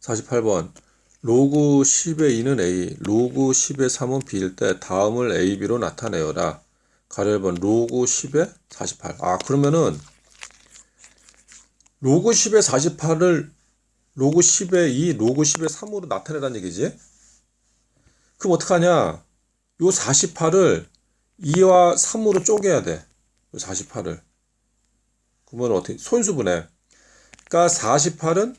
48번 로그 10의 2는 A, 로그 10의 3은 B일 때 다음을 A, B로 나타내어라. 가로 1번 로그 10의 48. 아 그러면은 로그 10의 48을 로그 10의 2, 로그 10의 3으로 나타내라는 얘기지. 그럼 어떡하냐? 요 48을 2와 3으로 쪼개야 돼. 요 48을. 그러면 어떻게 손수분해. 그러니까 48은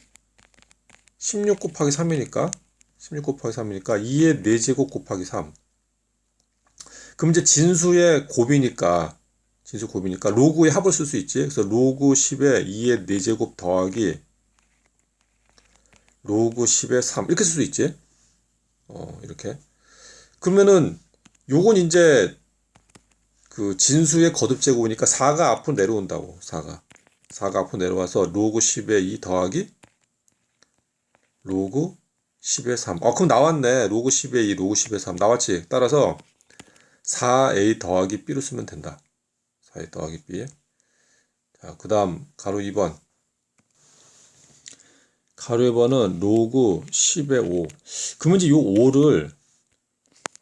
16 곱하기 3이니까 16 곱하기 3이니까 2의 4제곱 곱하기 3 그럼 이제 진수의 곱이니까 진수 곱이니까 로그의 합을 쓸 수 있지. 그래서 로그 10에 2의 4제곱 더하기 로그 10에 3 이렇게 쓸 수 있지. 어 이렇게. 그러면은 요건 이제 그 진수의 거듭 제곱이니까 4가 앞으로 내려온다고 4가. 4가 앞으로 내려와서 로그 10에 2 더하기 로그 10의 3. 아, 그럼 나왔네. 로그 10의 2, 로그 10의 3. 나왔지? 따라서 4a 더하기 b로 쓰면 된다. 4a 더하기 b. 자, 그 다음, 가로 2번. 가로 2번은 로그 10의 5. 그러면 이제 요 5를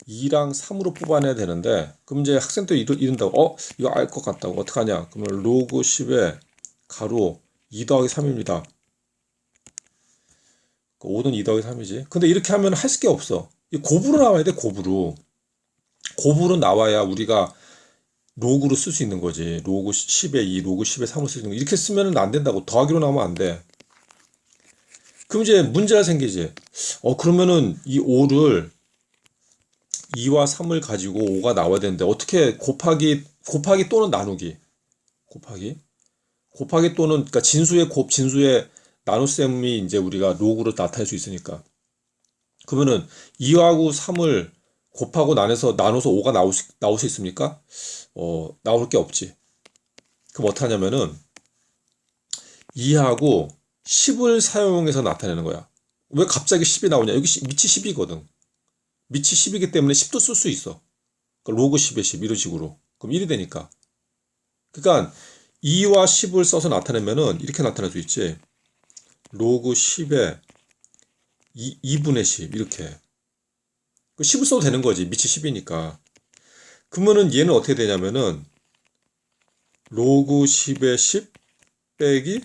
2랑 3으로 뽑아내야 되는데, 그럼 이제 학생도 이런, 이런다고, 어? 이거 알 것 같다고. 어떡하냐? 그러면 로그 10의 가로 2 더하기 3입니다. 5는 2 더하기 3이지. 근데 이렇게 하면 할 게 없어. 이 곱으로 나와야 돼, 곱으로. 곱으로 나와야 우리가 로그로 쓸 수 있는 거지. 로그 10에 2, 로그 10에 3을 쓸 수 있는 거. 이렇게 쓰면 안 된다고. 더하기로 나오면 안 돼. 그럼 이제 문제가 생기지. 어, 그러면은 이 5를 2와 3을 가지고 5가 나와야 되는데 어떻게 곱하기, 곱하기 또는 나누기. 곱하기. 곱하기 또는, 그러니까 진수의 곱, 진수의 나눗셈이 이제 우리가 로그로 나타낼 수 있으니까. 그러면은 2하고 3을 곱하고 나눠서 나눠서 5가 나올 수, 나올 수 있습니까? 어, 나올 게 없지. 그럼 어떻게 하냐면은 2하고 10을 사용해서 나타내는 거야. 왜 갑자기 10이 나오냐? 여기 밑이 10이거든. 밑이 10이기 때문에 10도 쓸 수 있어. 그러니까 로그 10에 10 이런 식으로. 그럼 1이 되니까. 그러니까 2와 10을 써서 나타내면은 이렇게 나타낼 수 있지. 로그 10에 2, 2분의 10 이렇게. 10을 써도 되는 거지. 밑이 10이니까. 그러면은 얘는 어떻게 되냐면은 로그 10에 10 빼기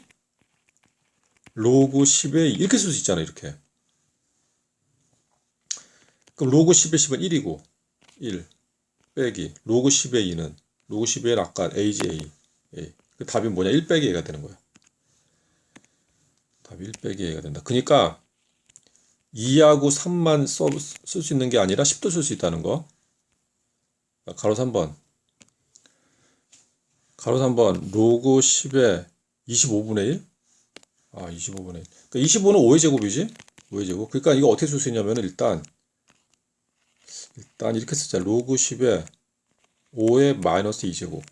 로그 10에 2 이렇게 쓸 수 있잖아 이렇게. 그럼 로그 10의 10은 1이고 1 빼기 로그 10의 2는 로그 10의 아까 AJ A. 그 답이 뭐냐? 1 빼기 A가 되는 거야 답이 1 빼기 A가 된다. 그러니까 2하고 3만 쓸 수 있는 게 아니라 10도 쓸 수 있다는 거. 가로 3번. 가로 3번. 로그 10에 25분의 1? 아, 25분의 1. 그러니까 25는 5의 제곱이지? 5의 제곱. 그러니까 이거 어떻게 쓸 수 있냐면 일단 일단 이렇게 쓰자. 로그 10에 5의 마이너스 2제곱.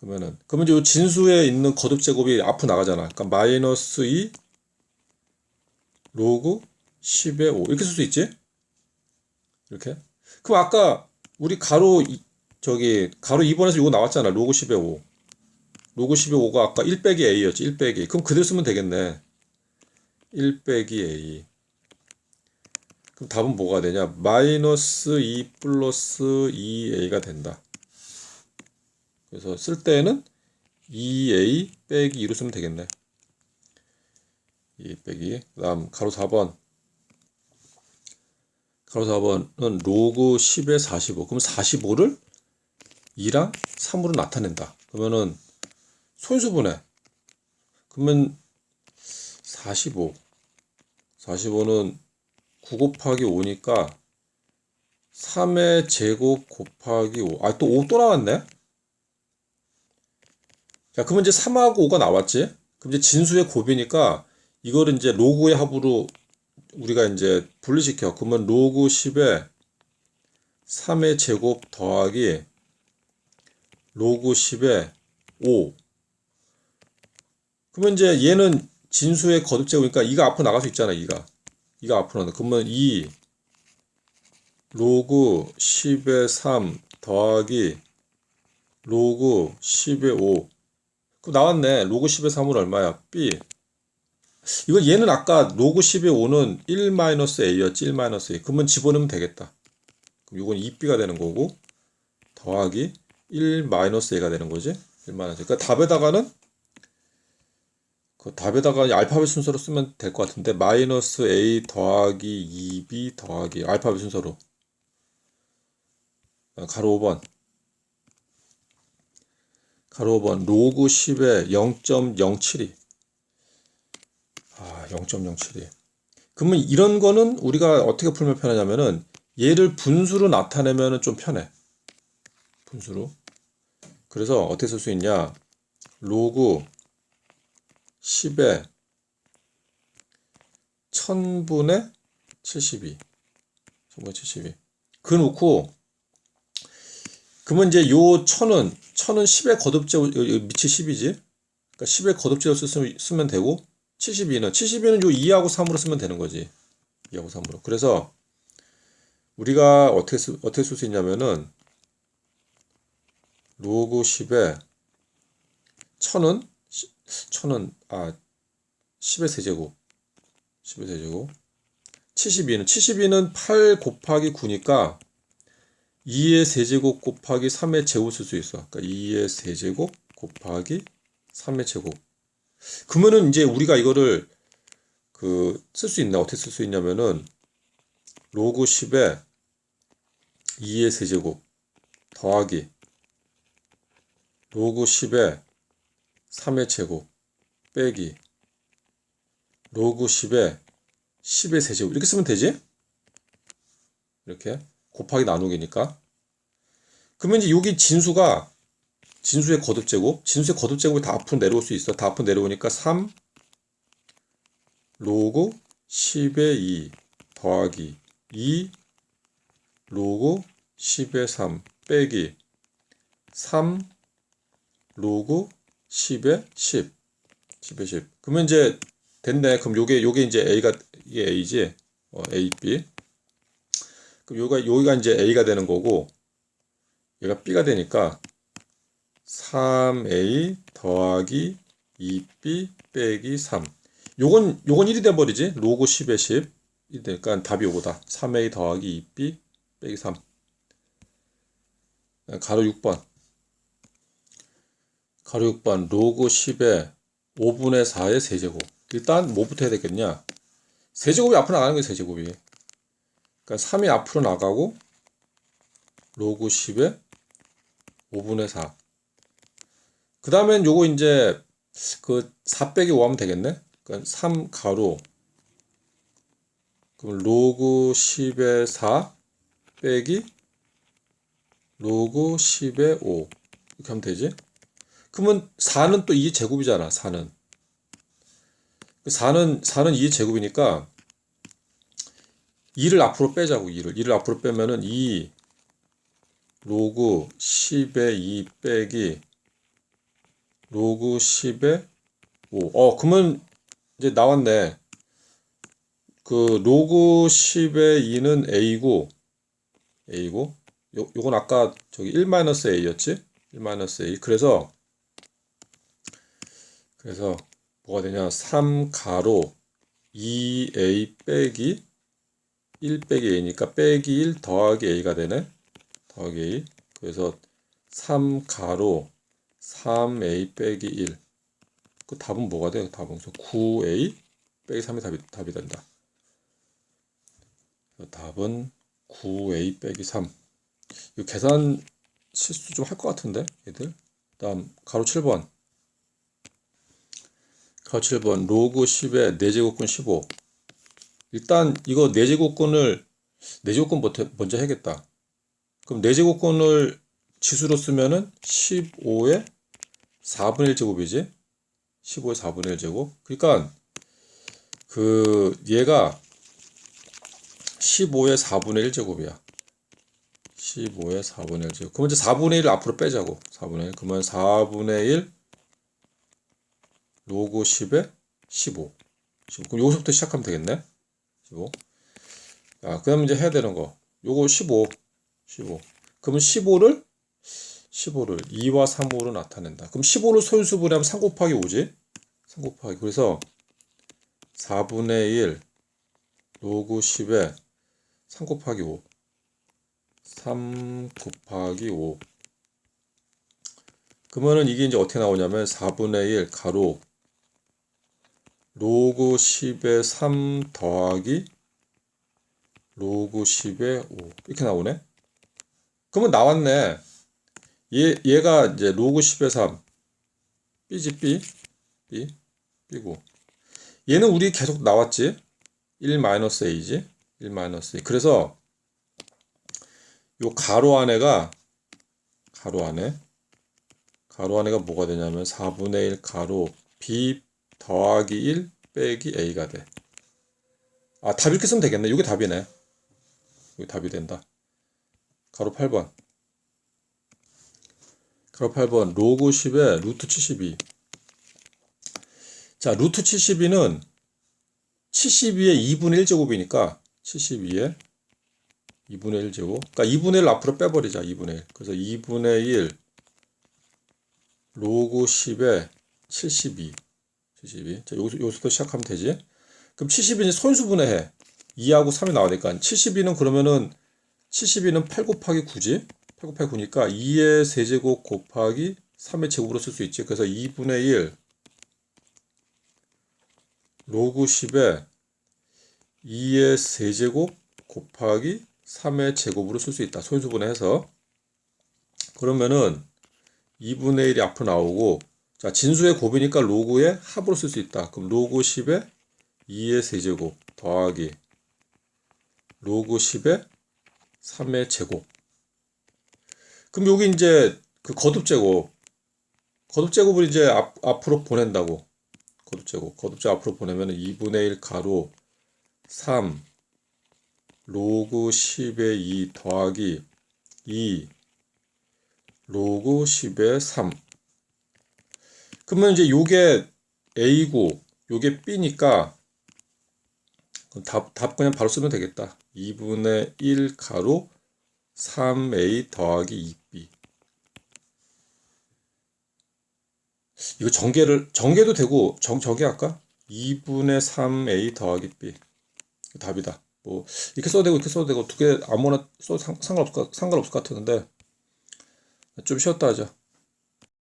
그러면은 그러면 이제 진수에 있는 거듭 제곱이 앞으로 나가잖아. 그러니까 마이너스 2 로그 10의 5 이렇게 쓸 수 있지? 이렇게. 그럼 아까 우리 가로 이, 저기 가로 2번에서 이거 나왔잖아. 로그 10의 5. 로그 10의 5가 아까 1 빼기 a였지. 1 빼기. 그럼 그대로 쓰면 되겠네. 1 빼기 a. 그럼 답은 뭐가 되냐? 마이너스 2 플러스 2a가 된다. 그래서 쓸 때는 2a 빼기 2로 쓰면 되겠네. 2 빼기 그 다음 가로 4번 가로 4번은 로그 10에 45 그럼 45를 2랑 3으로 나타낸다. 그러면은 소인수분해 그러면 45 45는 9 곱하기 5니까 3의 제곱 곱하기 5. 아, 또 5 또 나왔네? 자, 그러면 이제 3하고 5가 나왔지? 그럼 이제 진수의 곱이니까 이거를 이제 로그의 합으로 우리가 이제 분리시켜. 그러면 로그 10에 3의 제곱 더하기 로그 10에 5. 그러면 이제 얘는 진수의 거듭 제곱이니까 2가 앞으로 나갈 수 있잖아, 2가. 2가 앞으로 나가. 그러면 2 로그 10에 3 더하기 로그 10에 5. 나왔네. 로그 10의 3은 얼마야? B. 이거 얘는 아까 로그 10의 5는 1 마이너스 a였지? 1 마이너스 a. 그러면 집어넣으면 되겠다. 그럼 이건 2b가 되는 거고 더하기 1 마이너스 a가 되는 거지? 1 마이너스 a. 그러니까 답에다가는 그 답에다가 알파벳 순서로 쓰면 될 것 같은데 마이너스 a 더하기 2b 더하기 알파벳 순서로. 아, 가로 5번 가로 5번 로그 10의 0.072 아 0.072 그러면 이런 거는 우리가 어떻게 풀면 편하냐면은 얘를 분수로 나타내면 좀 편해. 분수로. 그래서 어떻게 쓸 수 있냐? 로그 10에 1000분의 72 1000분의 72 그 놓고 그러면 이제 요 1000은 1000은 10의 거듭제곱 밑이 10이지? 그러니까 10의 거듭제곱 쓰면, 쓰면 되고 72는 72는 요 2하고 3으로 쓰면 되는 거지. 2하고 3으로. 그래서 우리가 어떻게 쓰, 어떻게 쓸 수 있냐면은 로그 10에 1000은 1000은 아 10의 세제곱. 10의 세제곱. 72는 72는 8 곱하기 9니까 2의 세제곱 곱하기 3의 제곱 쓸 수 있어. 그러니까 2의 세제곱 곱하기 3의 제곱. 그러면은 이제 우리가 이거를 그 쓸 수 있나 어떻게 쓸 수 있냐면은 로그 10에 2의 세제곱 더하기 로그 10에 3의 제곱 빼기 로그 10에 10의 세제곱 이렇게 쓰면 되지? 이렇게 곱하기 나누기니까. 그러면 이제 여기 진수가 진수의 거듭제곱 진수의 거듭제곱이 다 앞으로 내려올 수 있어. 다 앞으로 내려오니까 3 로그 10의 2 더하기 2 로그 10의 3 빼기 3 로그 10의 10 10의 10 그러면 이제 됐네. 그럼 요게 요게 이제 A가 이게 A지? 어, A, B 그럼 여기가, 여기가 이제 A가 되는 거고, 얘가 B가 되니까 3A 더하기 2B 빼기 3. 요건, 요건 1이 돼버리지. 로그 10에 10. 이 되니까 답이 요거다. 3A 더하기 2B 빼기 3. 가로 6번. 가로 6번. 로그 10에 5분의 4의 세제곱. 일단 뭐부터 해야 되겠냐? 세제곱이 앞으로 나가는 게 세제곱이. 그러니까 3이 앞으로 나가고 로그 10에 5분의 4. 그 다음엔 요거 이제 그 4 빼기 5 하면 되겠네. 그러니까 3 가로 그럼 로그 10에 4 빼기 로그 10에 5 이렇게 하면 되지. 그러면 4는 또 2의 제곱이잖아. 4는 4는 4는 2의 제곱이니까 2를 앞으로 빼자고 2를 2를 앞으로 빼면은 2 로그 10에 2 빼기 로그 10에 5. 어, 그러면 이제 나왔네. 그 로그 10에 2는 a고 a고 요 요건 아까 저기 1-a였지? 1-a. 그래서 그래서 뭐가 되냐? 3 가로 2a 빼기 1 빼기 a니까 빼기 1 더하기 a가 되네. 더하기 a. 그래서 3 가로 3a 빼기 1. 그 답은 뭐가 돼? 답은 9a 빼기 3이 답이, 답이 된다. 답은 9a 빼기 3. 이 계산 실수 좀 할 것 같은데, 얘들. 다음, 가로 7번. 가로 7번. 로그 10에 4제곱근 15. 일단 이거 내제곱권을 내제곱권 먼저 해야겠다. 그럼 내제곱권을 지수로 쓰면은 15의 4분의 1 제곱이지. 15의 4분의 1 제곱. 그러니까 그 얘가 15의 4분의 1 제곱이야. 15의 4분의 1 제곱. 그러면 이제 4분의 1을 앞으로 빼자고. 4분의 1. 그러면 4분의 1 로그 10에 15. 15. 그럼 여기서부터 시작하면 되겠네. 15. 자, 그 다음 이제 해야 되는 거. 요거 15. 15. 그러면 15를 15를 2와 3으로 나타낸다. 그럼 15를 소인수분해 하면 3 곱하기 5지? 3 곱하기. 그래서 4분의 1 로그 10에 3 곱하기 5 3 곱하기 5 그러면은 이게 이제 어떻게 나오냐면 4분의 1 가로 로그 10에 3 더하기 로그 10에 5 이렇게 나오네? 그러면 나왔네. 얘, 얘가 이제 로그 10에 3 B지 B B B고. 얘는 우리 계속 나왔지? 1 마이너스 A지? 1 마이너스 A. 그래서 요 가로 안에가 가로 안에 가로 안에가 뭐가 되냐면 4분의 1 가로 B 더하기 1 빼기 A가 돼. 아, 답 이렇게 쓰면 되겠네. 이게 답이네. 이게 답이 된다. 가로 8번. 가로 8번. 로그 10에 루트 72. 자, 루트 72는 72의 2분의 1제곱이니까 72에 2분의 1제곱. 그러니까 2분의 1 앞으로 빼버리자. 2분의 1. 그래서 2분의 1 로그 10에 72. 72. 자, 여기서, 여기서부터 시작하면 되지. 그럼 72는 손수분해 해. 2하고 3이 나와야 되니까. 72는 그러면은 72는 8 곱하기 9지. 8 곱하기 9니까 2의 세제곱 곱하기 3의 제곱으로 쓸 수 있지. 그래서 2분의 1 로그 10에 2의 세제곱 곱하기 3의 제곱으로 쓸 수 있다. 손수분해 해서. 그러면은 2분의 1이 앞으로 나오고 자 진수의 곱이니까 로그의 합으로 쓸 수 있다. 그럼 로그 10에 2의 세제곱 더하기 로그 10에 3의 제곱. 그럼 여기 이제 그 거듭 제곱. 거듭 제곱을 이제 앞, 앞으로 보낸다고. 거듭 제곱. 거듭 제곱 앞으로 보내면 2분의 1 가로 3 로그 10에 2 더하기 2 로그 10에 3 그러면 이제 요게 A고 요게 B니까 답, 답 그냥 바로 쓰면 되겠다. 2분의 1 가로 3A 더하기 2B 이거 전개를 전개도 되고 정 전개 할까? 2분의 3A 더하기 B 답이다. 뭐 이렇게 써도 되고 이렇게 써도 되고 두 개 아무나 써도 상, 상관없을 것, 상관없을 것 같았는데 좀 쉬었다 하자.